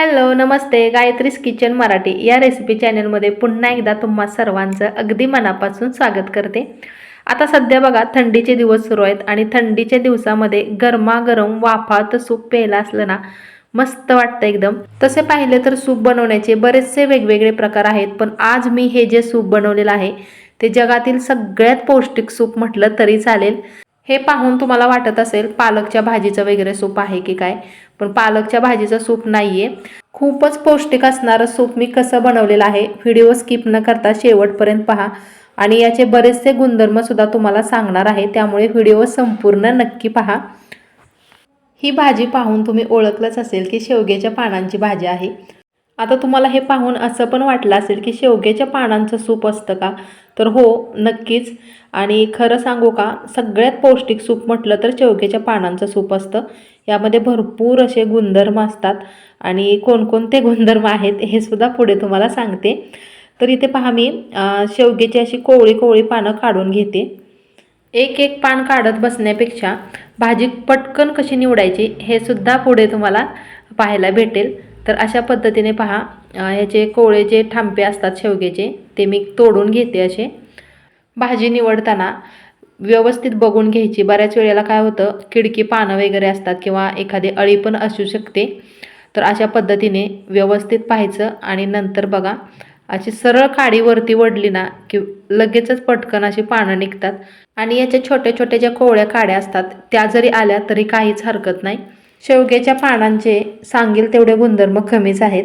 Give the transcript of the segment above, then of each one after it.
Hello नमस्ते. Gayatri's kitchen Marathi या recipe चॅनलमध्ये पुन्हा एकदा तुम्हा सर्वांचं अगदी मनापासून स्वागत करते. आता सध्या बघा थंडीचे दिवस सुरू आहेत आणि थंडीच्या दिवसामध्ये गरमागरम वाफात सूप प्यायला असलं ना मस्त वाटतं एकदम. तसे पाहिले तर सूप बनवण्याचे बरेचसे वेगवेगळे प्रकार आहेत पण आज मी हे जे सूप बनवलेलं आहे ते जगातील सगळ्यात पौष्टिक सूप म्हटलं तरी चालेल. हे पाहून तुम्हाला वाटत असेल पालकच्या भाजीचं वगैरे सूप आहे की काय? पण पालकच्या भाजीचं सूप नाही आहे खूपच पौष्टिक असणारं सूप मी कसं बनवलेलं आहे व्हिडिओ स्किप न करता शेवटपर्यंत पहा. आणि याचे बरेचसे गुणधर्मसुद्धा तुम्हाला सांगणार आहे त्यामुळे व्हिडिओ संपूर्ण नक्की पहा. ही भाजी पाहून तुम्ही ओळखलंच असेल की शेवग्याच्या पानांची भाजी आहे. आता तुम्हाला हे पाहून असं पण वाटलं असेल की शेवग्याच्या पानांचं सूप असतं का? तर हो नक्कीच. आणि खरं सांगू का सगळ्यात पौष्टिक सूप म्हटलं तर शेवग्याच्या पानांचं सूप असतं. यामध्ये भरपूर असे गुणधर्म असतात आणि कोणकोणते गुणधर्म आहेत हे सुद्धा पुढे तुम्हाला सांगते. तर इथे पहा मी शेवग्याची अशी कोवळी कोवळी पानं काढून घेते. एक एक पान काढत बसण्यापेक्षा भाजी पटकन कशी निवडायची हे सुद्धा पुढे तुम्हाला पाहायला भेटेल. तर अशा पद्धतीने पहा ह्याचे कोवळे जे ठांपे असतात शेवग्याचे ते मी तोडून घेते असे. भाजी निवडताना व्यवस्थित बघून घ्यायची. बऱ्याच वेळेला काय होतं खिडकी पानं वगैरे असतात किंवा एखादी अळी पण असू शकते. तर अशा पद्धतीने व्यवस्थित पाहायचं आणि नंतर बघा अशी सरळ काडीवरती वडली ना की लगेचच पटकन अशी पानं निघतात. आणि याच्या छोट्या छोट्या ज्या कोवळ्या काड्या असतात त्या जरी आल्या तरी काहीच हरकत नाही. शेवग्याच्या पानांचे सांगेल तेवढे गुणधर्म कमीच आहेत.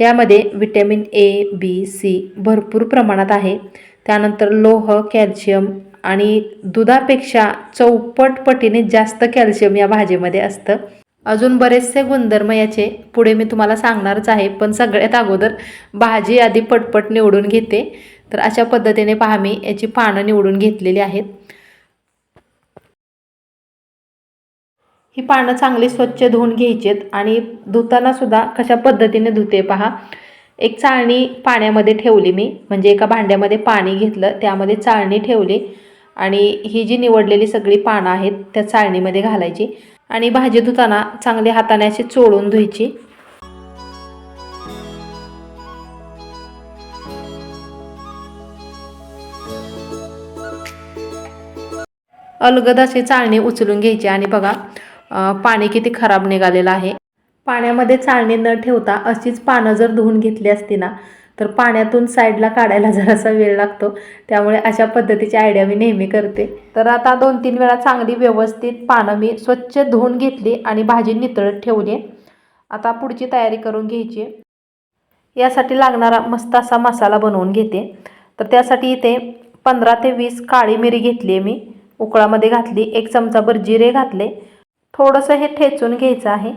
यामध्ये विटॅमिन ए बी सी भरपूर प्रमाणात आहे. त्यानंतर लोह कॅल्शियम आणि दुधापेक्षा चौपट पटीने जास्त कॅल्शियम या भाजीमध्ये असतं. अजून बरेचसे गुणधर्म याचे पुढे मी तुम्हाला सांगणारच आहे पण सगळ्यात अगोदर भाजी आधी पटपट निवडून घेते. तर अशा पद्धतीने पहा मी याची पानं निवडून घेतलेली आहेत. ही पानं चांगली स्वच्छ धुवून घ्यायचीत आणि धुतानासुद्धा कशा पद्धतीने धुते पहा. एक चाळणी पाण्यामध्ये ठेवली मी. म्हणजे एका भांड्यामध्ये पाणी घेतलं त्यामध्ये चाळणी ठेवली आणि ही जी निवडलेली सगळी पानं आहेत त्या चाळणीमध्ये घालायची आणि भाजी धुताना चांगली हाताने अशी चोळून धुयची. अलगद अशी चाळणी उचलून घ्यायची आणि बघा पाणी किती खराब निघालेलं आहे? पाण्यामध्ये चाळणी न ठेवता अशीच पानं जर धुवून घेतली असती ना तर पाण्यातून साईडला काढायला जरासा वेळ लागतो. त्यामुळे अशा पद्धतीची आयडिया मी नेहमी करते. तर आता दोन तीन वेळा चांगली व्यवस्थित पानं मी स्वच्छ धुवून घेतली आणि भाजी नितळत ठेवली. आता पुढची तयारी करून घ्यायची. यासाठी लागणारा मस्त असा मसाला बनवून घेते. तर त्यासाठी इथे पंधरा ते वीस काळी मिरी घेतली आहे मी. उकळामध्ये घातली एक चमचाभर जिरे घातले थोडंसं हे ठेचून घ्यायचं आहे.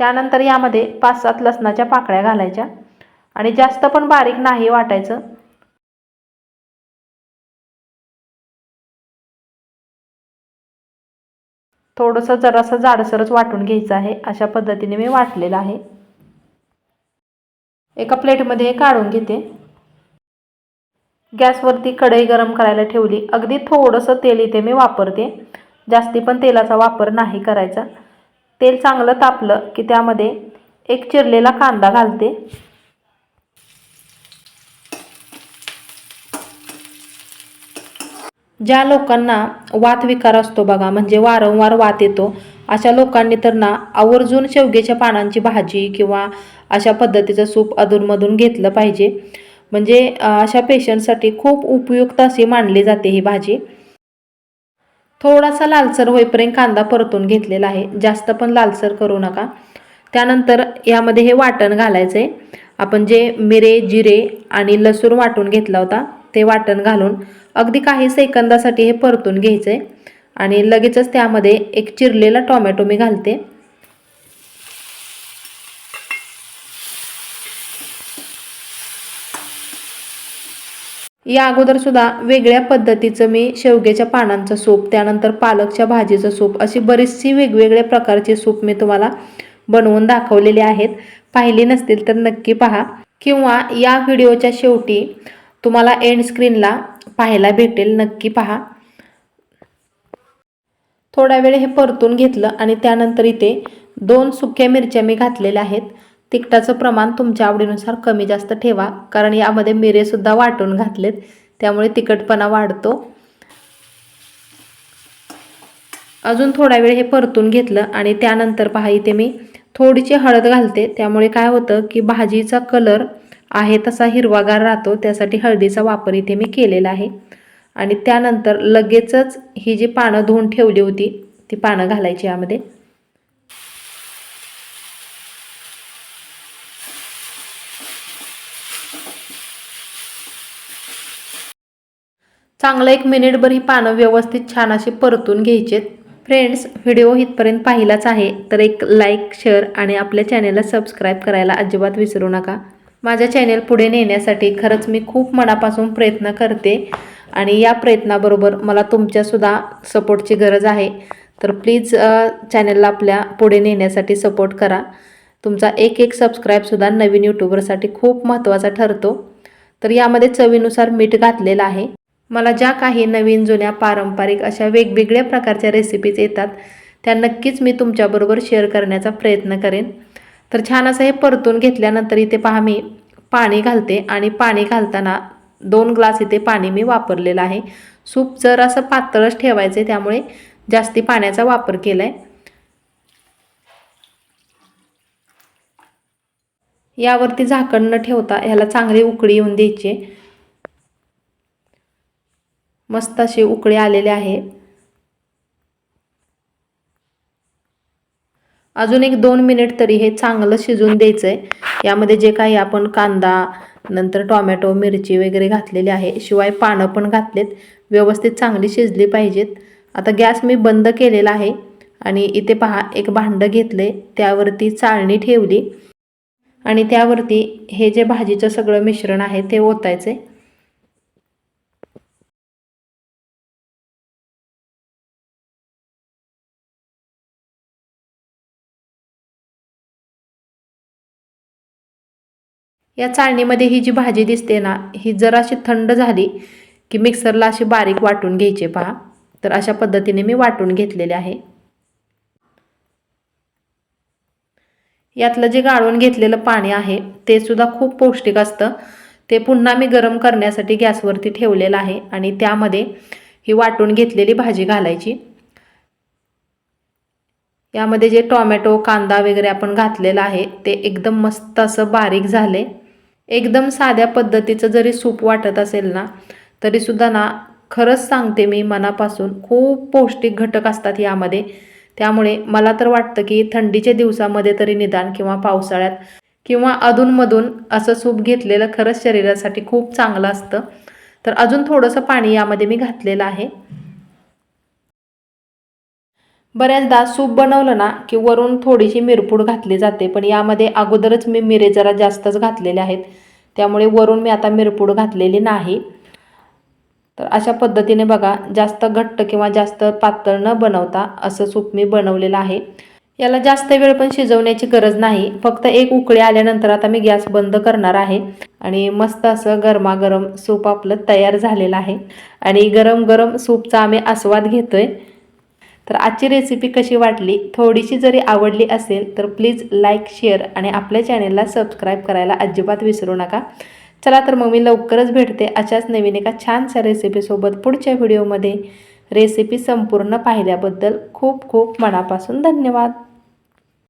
त्यानंतर यामध्ये पाच सात लसणाच्या पाकळ्या घालायच्या आणि जास्त पण बारीक नाही वाटायचं. थोडंसं जरासं जाडसरच वाटून घ्यायचं आहे. अशा पद्धतीने मी वाटलेलं आहे. एका प्लेटमध्ये हे काढून घेते. गॅसवरती कढई गरम करायला ठेवली. अगदी थोडंसं तेल इथे मी वापरते. जास्ती पण तेलाचा वापर नाही करायचा. तेल चांगलं तापलं की त्यामध्ये एक चिरलेला कांदा घालते. ज्या लोकांना वात विकार असतो बघा म्हणजे वारंवार वात येतो अशा लोकांनी तर ना आवर्जून शेवग्याच्या पानांची भाजी किंवा अशा पद्धतीचं सूप अधूनमधून घेतलं पाहिजे. म्हणजे अशा पेशंटसाठी खूप उपयुक्त अशी मानली जाते ही भाजी. थोडासा लालसर होईपर्यंत कांदा परतून घेतलेला आहे. जास्त पण लालसर करू नका. त्यानंतर यामध्ये हे वाटण घालायचं आहे आपण जे मिरे जिरे आणि लसूण वाटून घेतला होता ते वाटण घालून अगदी काही सेकंदासाठी हे परतून घ्यायचं आहे आणि लगेचच त्यामध्ये एक चिरलेला टोमॅटो मी घालते. या अगोदर सुद्धा वेगळ्या पद्धतीचं मी शेवग्याच्या पानांचं सूप त्यानंतर पालकच्या भाजीचं सूप अशी बरीचशी वेगवेगळ्या प्रकारची सूप मी तुम्हाला बनवून दाखवलेले आहेत. पाहिली नसतील तर नक्की पहा. किंवा या व्हिडिओच्या शेवटी तुम्हाला एंड स्क्रीनला पाहायला भेटेल नक्की पहा. थोडा वेळ हे परतून घेतलं आणि त्यानंतर इथे दोन सुक्या मिरच्या मी घातलेल्या आहेत. तिखटाचं प्रमाण तुमच्या आवडीनुसार कमी जास्त ठेवा. कारण यामध्ये मिरेसुद्धा वाटून घातलेत. त्यामुळे तिखटपणा वाढतो. अजून थोडा वेळ हे परतून घेतलं आणि त्यानंतर पहा इथे मी थोडीशी हळद घालते. त्यामुळे काय होतं की भाजीचा कलर आहे तसा हिरवागार राहतो. त्यासाठी हळदीचा वापर इथे मी केलेला आहे. आणि त्यानंतर लगेचच ही जी पानं धुवून ठेवली होती ती पानं घालायची यामध्ये. चांगलं एक मिनिटभर ही पानं व्यवस्थित छान अशी परतून घ्यायचेत. फ्रेंड्स व्हिडिओ इथपर्यंत पाहिलाच आहे तर एक लाईक शेअर आणि आपल्या चॅनेलला सबस्क्राईब करायला अजिबात विसरू नका. माझ्या चॅनेल पुढे नेण्यासाठी खरंच मी खूप मनापासून प्रयत्न करते आणि या प्रयत्नाबरोबर मला तुमच्यासुद्धा सपोर्टची गरज आहे. तर प्लीज चॅनलला आपल्या पुढे नेण्यासाठी सपोर्ट करा. तुमचा एक एक सबस्क्राईबसुद्धा नवीन यूट्यूबरसाठी खूप महत्त्वाचा ठरतो. तर यामध्ये चवीनुसार मीठ घातलेलं आहे. मला ज्या काही नवीन जुन्या पारंपरिक अशा वेगवेगळ्या प्रकारच्या रेसिपीज येतात त्या नक्कीच मी तुमच्याबरोबर शेअर करण्याचा प्रयत्न करेन. तर छान असं हे परतून घेतल्यानंतर इथे पहा मी पाणी घालते आणि पाणी घालताना दोन ग्लास इथे पाणी मी वापरलेलं आहे. सूप जर असं पातळच ठेवायचे त्यामुळे जास्ती पाण्याचा वापर केला आहे यावरती झाकण न ठेवता ह्याला चांगली उकळी येऊन द्यायची मस्त असे उकळे आलेले आहे. अजून एक दोन मिनिट तरी हे चांगलं शिजून द्यायचं आहे यामध्ये जे काही आपण कांदा नंतर टॉमॅटो मिरची वगैरे घातलेली आहे शिवाय पानं पण घातलेत. व्यवस्थित चांगली शिजली पाहिजेत. आता गॅस मी बंद केलेला आहे आणि इथे पहा एक भांडं घेतले त्यावरती चाळणी ठेवली. आणि त्यावरती हे जे भाजीचं सगळं मिश्रण आहे ते ओतायचं या चाळणीमध्ये ही जी भाजी दिसते ना ही जराशी थंड झाली की मिक्सरला अशी बारीक वाटून घ्यायचे पहा. तर अशा पद्धतीने मी वाटून घेतलेले आहे. यातलं जे गाळून घेतलेलं पाणी आहे ते सुद्धा खूप पौष्टिक असतं. ते पुन्हा मी गरम करण्यासाठी गॅसवरती ठेवलेलं आहे आणि त्यामध्ये ही वाटून घेतलेली भाजी घालायची. यामध्ये जे टॉमॅटो कांदा वगैरे आपण घातलेला आहे ते एकदम मस्त असं बारीक झाले. एकदम साध्या पद्धतीचं जरी सूप वाटत असेल ना तरीसुद्धा ना खरंच सांगते मी मनापासून खूप पौष्टिक घटक असतात यामध्ये. त्यामुळे मला तर वाटतं की थंडीच्या दिवसामध्ये तरी निदान किंवा पावसाळ्यात किंवा अधूनमधून असं सूप घेतलेलं खरंच शरीरासाठी खूप चांगलं असतं. तर अजून थोडंसं पाणी यामध्ये मी घातलेलं आहे. बऱ्याचदा सूप बनवलं ना की वरून थोडीशी मिरपूड घातली जाते पण यामध्ये अगोदरच मी मिरे जरा जास्तच घातलेले आहेत. त्यामुळे वरून मी आता मिरपूड घातलेली नाही. तर अशा पद्धतीने बघा जास्त घट्ट किंवा जास्त पातळ न बनवता असं सूप मी बनवलेलं आहे. याला जास्त वेळ पण शिजवण्याची गरज नाही फक्त एक उकळी आल्यानंतर आता मी गॅस बंद करणार आहे. आणि मस्त असं गरमागरम सूप आपलं तयार झालेलं आहे. आणि गरम गरम सूपचा आम्ही आस्वाद घेतोय. तर आजची रेसिपी कशी वाटली थोडीशी जरी आवडली असेल तर प्लीज लाईक शेअर आणि आपल्या चॅनेलला सबस्क्राईब करायला अजिबात विसरू नका. चला तर मग मी लवकरच भेटते अशाच नवीन एका छानशा रेसिपीसोबत पुढच्या व्हिडिओमध्ये रेसिपी संपूर्ण पाहिल्याबद्दल खूप खूप मनापासून धन्यवाद.